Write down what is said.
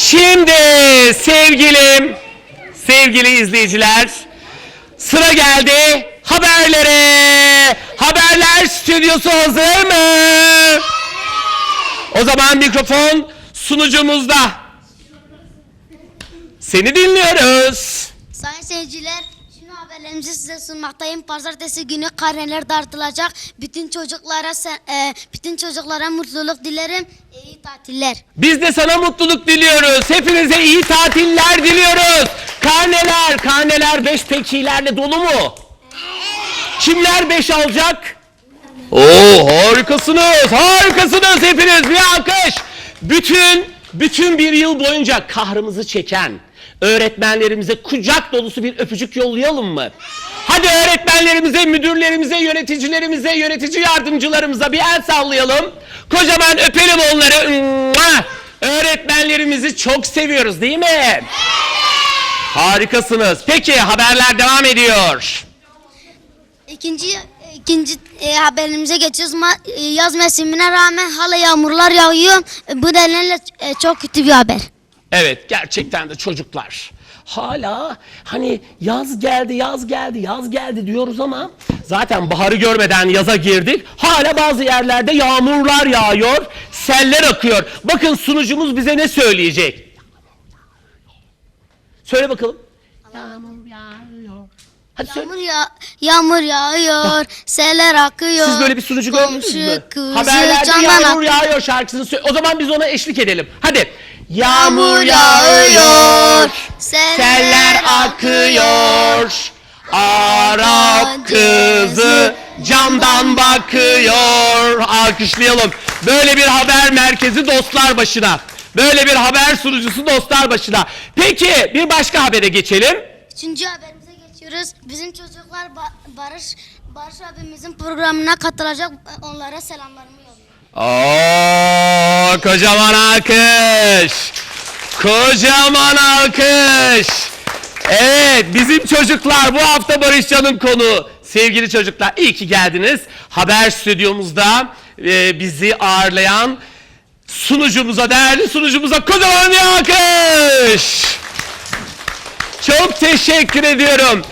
Şimdi sevgilim, sevgili izleyiciler, sıra geldi haberlere. Haberler stüdyosu hazır mı? O zaman mikrofon sunucumuzda. Seni dinliyoruz. Sayın seyirciler, şimdi haberlerimizi size sunmaktayım. Pazartesi günü karneler dağıtılacak. Bütün çocuklara se- e, bütün çocuklara mutluluk dilerim. İyi tatiller. Biz de sana mutluluk diliyoruz. Hepinize iyi tatiller diliyoruz. Karneler, karneler beş pekilerle dolu mu? Kimler beş alacak? Oo harikasınız, harikasınız hepiniz. Bir alkış. Bütün, bütün bir yıl boyunca kahrımızı çeken öğretmenlerimize kucak dolusu bir öpücük yollayalım mı? Hadi öğretmenlerimize, müdürlerimize, yöneticilerimize, yönetici yardımcılarımıza bir el sallayalım. Kocaman öpelim onları. Öğretmenlerimizi çok seviyoruz değil mi? Harikasınız. Peki haberler devam ediyor. İkinci ikinci e, haberimize geçiyoruz. Ma- e, yaz mevsimine rağmen hala yağmurlar yağıyor. E, bu nedenle e, çok kötü bir haber. Evet gerçekten de çocuklar hala hani yaz geldi yaz geldi yaz geldi diyoruz ama zaten baharı görmeden yaza girdik. Hala bazı yerlerde yağmurlar yağıyor, seller akıyor. Bakın sunucumuz bize ne söyleyecek? Söyle bakalım. Yağmur yağıyor. Hadi söyle. Yağmur ya yağmur yağıyor, seller akıyor. Siz böyle bir sunucu gördünüz mü? Haberlerde yağmur yağıyor şarkısını söyle. O zaman biz ona eşlik edelim. Hadi. Yağmur yağıyor, seller akıyor. Arap kızı camdan bakıyor. Alkışlayalım. Böyle bir haber merkezi dostlar başına. Böyle bir haber sunucusu dostlar başına. Peki bir başka habere geçelim. Üçüncü haberimize geçiyoruz. Bizim çocuklar Ba- Barış Barış abimizin programına katılacak. Onlara selamlarımı yolluyorum. Kocaman alkış. Kocaman alkış. Evet, bizim çocuklar bu hafta Barışcan'ın konu. Sevgili çocuklar, iyi ki geldiniz. Haber stüdyomuzda e, bizi ağırlayan sunucumuza, değerli sunucumuza kocaman bir alkış. Çok teşekkür ediyorum.